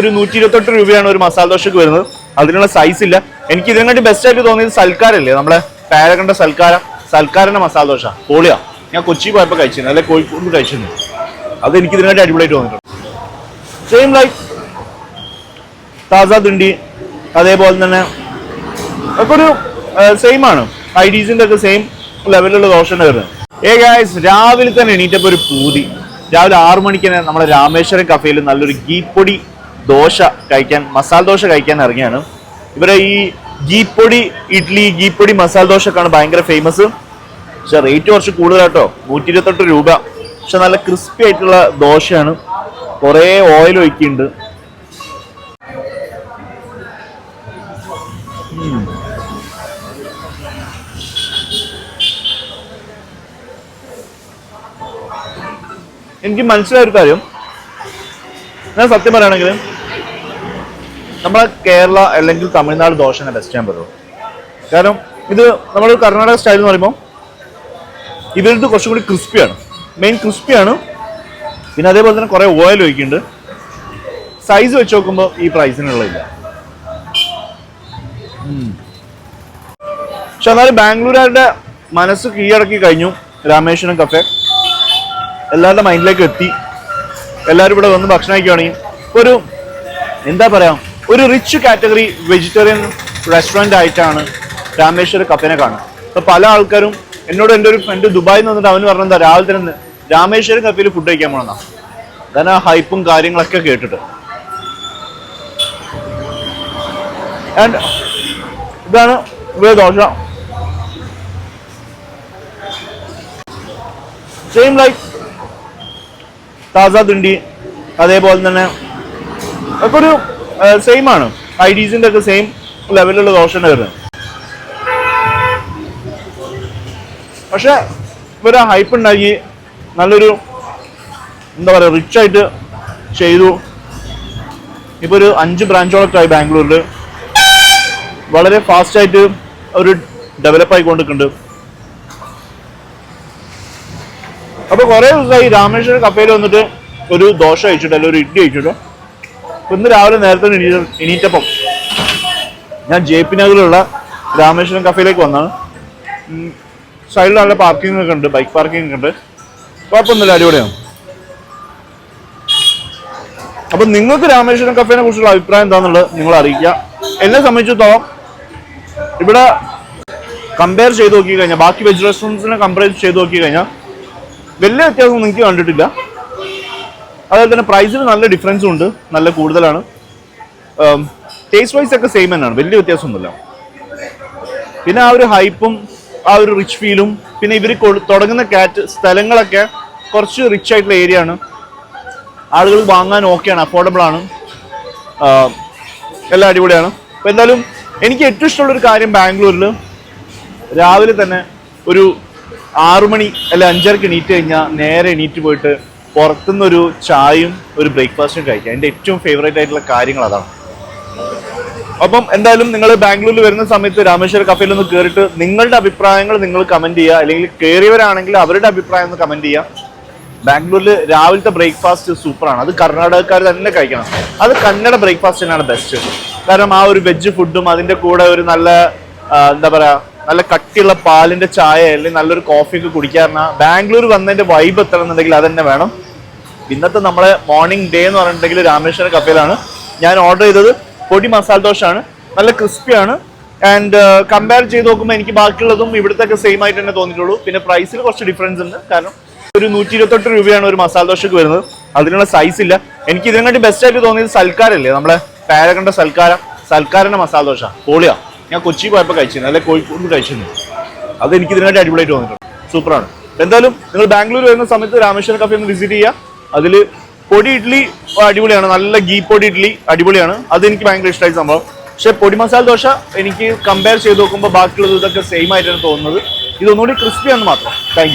ഒരു നൂറ്റി ഇരുപത്തെട്ട് രൂപയാണ് ഒരു മസാല ദോശക്ക് വരുന്നത്. അതിനുള്ള സൈസ് ഇല്ല. എനിക്ക് ഇതിനെക്കാട്ടി ബെസ്റ്റ് ആയിട്ട് തോന്നിയത് സൽക്കാരല്ലേ? നമ്മളെ പേരകണ്ട സൽക്കാര. സൽക്കാരന്റെ മസാല ദോശ. പൊളിയാ. ഞാൻ കൊച്ചി പോയപ്പോൾ കഴിച്ചിരുന്നു. അല്ലെ കോഴിക്കോട് കഴിച്ചിരുന്നു. അത് എനിക്ക് ഇതിനെക്കാട്ടി അടിപൊളിയായിട്ട് തോന്നിയിട്ടുണ്ട്. സെയിം ലൈക്ക് താസ തിണ്ടി അതേപോലെ തന്നെ ഒക്കെ ഒരു സെയിം ആണ്. ഐഡീസിന്റെ ഒക്കെ സെയിം ലെവലിലുള്ള ദോശ വരുന്നത്. ഏ ഗായ്സ് രാവിലെ തന്നെ എണീറ്റപ്പോൾ ഒരു പൂതി. രാവിലെ ആറു മണിക്ക് തന്നെ നമ്മുടെ രാമേശ്വരം കഫേയിൽ നല്ലൊരു ഗീപ്പൊടി ദോശ കഴിക്കാൻ മസാല ദോശ കഴിക്കാൻ ഇറങ്ങിയാണ്. ഇവരെ ഈ ഗീപ്പൊടി ഇഡ്ഡലി ഗീപ്പൊടി മസാല ദോശക്കാണ് ഭയങ്കര ഫേമസ് പക്ഷെ റേറ്റ് കുറച്ച് കൂടുതലാട്ടോ. നൂറ്റി ഇരുപത്തെട്ട് രൂപ. പക്ഷെ നല്ല ക്രിസ്പി ആയിട്ടുള്ള ദോശയാണ്. കുറേ ഓയിൽ ഒഴിക്കുന്നുണ്ട് എനിക്ക് മനസ്സിലായ ഒരു കാര്യം. ഞാൻ സത്യം പറയുകയാണെങ്കിൽ നമ്മളെ കേരള അല്ലെങ്കിൽ തമിഴ്നാട് ദോശനെ ബെസ്റ്റ് ഞാൻ പറയുള്ളൂ കാരണം ഇത് നമ്മൾ കർണാടക സ്റ്റൈൽ എന്ന് പറയുമ്പോൾ ഇവരത് കുറച്ചും കൂടി ക്രിസ്പിയാണ് മെയിൻ ക്രിസ്പിയാണ് പിന്നെ അതേപോലെ തന്നെ കുറേ ഓയിൽ ഒഴിക്കുന്നുണ്ട്. സൈസ് വെച്ച് നോക്കുമ്പോൾ ഈ പ്രൈസിനുള്ളതില്ല പക്ഷെ എന്നാലും ബാംഗ്ലൂരുകാരുടെ മനസ്സ് കീഴടക്കി കഴിഞ്ഞു രാമേശ്വരം കഫേ എല്ലാവരുടെ മൈൻഡിലേക്ക് എത്തി. എല്ലാവരും ഇവിടെ വന്ന് ഭക്ഷണം കഴിക്കുകയാണെങ്കിൽ ഒരു എന്താ പറയാ ഒരു റിച്ച് കാറ്റഗറി വെജിറ്റേറിയൻ റെസ്റ്റോറന്റ് ആയിട്ടാണ് രാമേശ്വര കഫേനെ കാണുന്നത്. അപ്പോൾ പല ആൾക്കാരും എന്നോട് എന്റെ ഒരു ഫ്രണ്ട് ദുബായിൽ നിന്ന് വന്നിട്ട് അവന് പറഞ്ഞെന്താ രാവിലെ തന്നെ രാമേശ്വരം കഫേയിൽ ഫുഡ് കഴിക്കാൻ പോണെന്നാ. കാരണം ആ ഹൈപ്പും കാര്യങ്ങളൊക്കെ കേട്ടിട്ട്. ആൻഡ് ഇതാണ് ഇവിടെ ദോശ. സെയിം ലൈക്ക് താസാ തിണ്ടി അതേപോലെ തന്നെ ഒക്കെ ഒരു സെയിം ആണ്. ഐ ഡീസിന്റെ ഒക്കെ സെയിം ലെവലിലുള്ള ദോശ തന്നെ വരുന്നത്. പക്ഷെ ഇവരെ ഹൈപ്പ് ഉണ്ടാക്കി നല്ലൊരു എന്താ പറയുക റിച്ച് ആയിട്ട് ചെയ്തു. ഇപ്പൊ ഒരു അഞ്ച് ബ്രാഞ്ചോളൊക്കെ ആയി ബാംഗ്ലൂരിൽ വളരെ ഫാസ്റ്റ് ആയിട്ട് ഒരു ഡെവലപ്പ് ആയിക്കൊണ്ടിരിക്കുന്നുണ്ട്. അപ്പൊ കുറെ ദിവസമായി രാമേശ്വരം കഫേയിൽ വന്നിട്ട് ഒരു ദോശ അയച്ചിട്ടോ അല്ലെങ്കിൽ ഒരു ഇഡ്ഡി അയച്ചിട്ടോ ഇന്ന് രാവിലെ നേരത്തെ എണീറ്റ എണീറ്റപ്പം ഞാൻ ജെ പി നഗറിലുള്ള രാമേശ്വരം കഫേയിലേക്ക് വന്നാണ്. സൈഡിൽ നല്ല പാർക്കിംഗ് ഒക്കെ ഉണ്ട് ബൈക്ക് പാർക്കിംഗ് ഒക്കെ ഉണ്ട്. കുഴപ്പമൊന്നുമില്ല അടിപൊളിയാണ്. അപ്പൊ നിങ്ങൾക്ക് രാമേശ്വരം കഫേനെ കുറിച്ചുള്ള അഭിപ്രായം എന്താണെന്നുള്ളത് നിങ്ങൾ അറിയിക്കുക. എന്നെ സംബന്ധിച്ചിടത്തോളം ഇവിടെ കമ്പയർ ചെയ്ത് നോക്കി കഴിഞ്ഞാൽ ബാക്കി വെജ് റെസ്റ്റോറന്റ്സിനെ കമ്പയർ ചെയ്ത് നോക്കി കഴിഞ്ഞാൽ വലിയ വ്യത്യാസം നിങ്ങൾക്ക് കണ്ടിട്ടില്ല. അതുപോലെ തന്നെ പ്രൈസിൽ നല്ല ഡിഫറൻസും ഉണ്ട്. നല്ല കൂടുതലാണ്. ടേസ്റ്റ് വൈസ് ഒക്കെ സെയിം തന്നെയാണ്. വലിയ വ്യത്യാസമൊന്നുമില്ല. പിന്നെ ആ ഒരു ഹൈപ്പും ആ ഒരു റിച്ച് ഫീലും പിന്നെ ഇവർ തുടങ്ങുന്ന കാറ്റ് സ്ഥലങ്ങളൊക്കെ കുറച്ച് റിച്ച് ആയിട്ടുള്ള ഏരിയ ആണ്. ആളുകൾ വാങ്ങാൻ ഓക്കെയാണ് അഫോർഡബിൾ ആണ്. എല്ലാ അടിപൊളിയാണ്. അപ്പോൾ എന്തായാലും എനിക്ക് ഏറ്റവും ഇഷ്ടമുള്ളൊരു കാര്യം ബാംഗ്ലൂരിൽ രാവിലെ തന്നെ ഒരു ആറു മണി അല്ല അഞ്ചരക്ക് എണീറ്റ് കഴിഞ്ഞാൽ നേരെ എണീറ്റ് പോയിട്ട് പുറത്തുനിന്ന് ഒരു ചായയും ഒരു ബ്രേക്ക്ഫാസ്റ്റും കഴിക്കാം എന്റെ ഏറ്റവും ഫേവറേറ്റ് ആയിട്ടുള്ള കാര്യങ്ങൾ അതാണ്. അപ്പം എന്തായാലും നിങ്ങൾ ബാംഗ്ലൂരിൽ വരുന്ന സമയത്ത് രാമേശ്വര കഫേയിൽ ഒന്ന് കയറിയിട്ട് നിങ്ങളുടെ അഭിപ്രായങ്ങൾ നിങ്ങൾ കമന്റ് ചെയ്യുക. അല്ലെങ്കിൽ കയറിയവരാണെങ്കിൽ അവരുടെ അഭിപ്രായം ഒന്ന് കമന്റ് ചെയ്യുക. ബാംഗ്ലൂരിൽ രാവിലത്തെ ബ്രേക്ക്ഫാസ്റ്റ് സൂപ്പറാണ്. അത് കർണാടകക്കാർ തന്നെ കഴിക്കണം. അത് കന്നഡ ബ്രേക്ക്ഫാസ്റ്റ് തന്നെയാണ് ബെസ്റ്റ് കാരണം ആ ഒരു വെജ് ഫുഡും അതിന്റെ കൂടെ ഒരു നല്ല എന്താ പറയാ നല്ല കട്ടിയുള്ള പാലിന്റെ ചായ അല്ലെങ്കിൽ നല്ലൊരു കോഫി ഒക്കെ കുടിക്കാറുണ്ട് ബാംഗ്ലൂർ വന്നതിന്റെ വൈബ് എത്തണമെന്നുണ്ടെങ്കിൽ അത് തന്നെ വേണം. ഇന്നത്തെ നമ്മളെ മോർണിംഗ് ഡേ എന്ന് പറഞ്ഞിട്ടുണ്ടെങ്കിൽ രാമേശ്വര കപ്പയിലാണ് ഞാൻ ഓർഡർ ചെയ്തത് പൊടി മസാല ദോശയാണ്. നല്ല ക്രിസ്പിയാണ് ആൻഡ് കമ്പയർ ചെയ്ത് നോക്കുമ്പോൾ എനിക്ക് ബാക്കിയുള്ളതും ഇവിടുത്തെ സെയിം ആയിട്ട് തന്നെ തോന്നിയിട്ടുള്ളൂ. പിന്നെ പ്രൈസിൽ കുറച്ച് ഡിഫറൻസ് ഉണ്ട്. കാരണം ഒരു നൂറ്റി ഇരുപത്തെട്ട് രൂപയാണ് ഒരു മസാല ദോശക്ക് വരുന്നത്. അതിനുള്ള സൈസ് ഇല്ല. എനിക്ക് ഇതിനെക്കാട്ടി ബെസ്റ്റ് ആയിട്ട് തോന്നിയത് സൽക്കാരല്ലേ? നമ്മളെ പേരകണ്ട സൽക്കാരം സൽക്കാരന്റെ മസാല ദോശ. പൊളിയാ. ഞാൻ കൊച്ചി പോയപ്പോൾ കഴിച്ചിരുന്നു. അല്ലെങ്കിൽ കോഴിക്കോട് കഴിച്ചിരുന്നു. അത് എനിക്ക് ഇതിനായിട്ട് അടിപൊളിയായിട്ട് തോന്നിയിട്ടുണ്ട്. സൂപ്പറാണ്. എന്തായാലും നിങ്ങൾ ബാംഗ്ലൂർ വരുന്ന സമയത്ത് രാമേശ്വരം കഫേ ഒന്ന് വിസിറ്റ് ചെയ്യുക അതിൽ പൊടി ഇഡ്ഡലി അടിപൊളിയാണ്. നല്ല ഗീ പൊടി ഇഡ്ഡലി അടിപൊളിയാണ്. അത് എനിക്ക് ഭയങ്കര ഇഷ്ടമായി സംഭവം. പക്ഷേ പൊടി മസാല ദോശ എനിക്ക് കമ്പയർ ചെയ്ത് നോക്കുമ്പോൾ ബാക്കിയുള്ളത് ഇതൊക്കെ സെയിം ആയിട്ടാണ് തോന്നുന്നത്. ഇതൊന്നുകൂടി ക്രിസ്പിയാണെന്ന് മാത്രം. താങ്ക്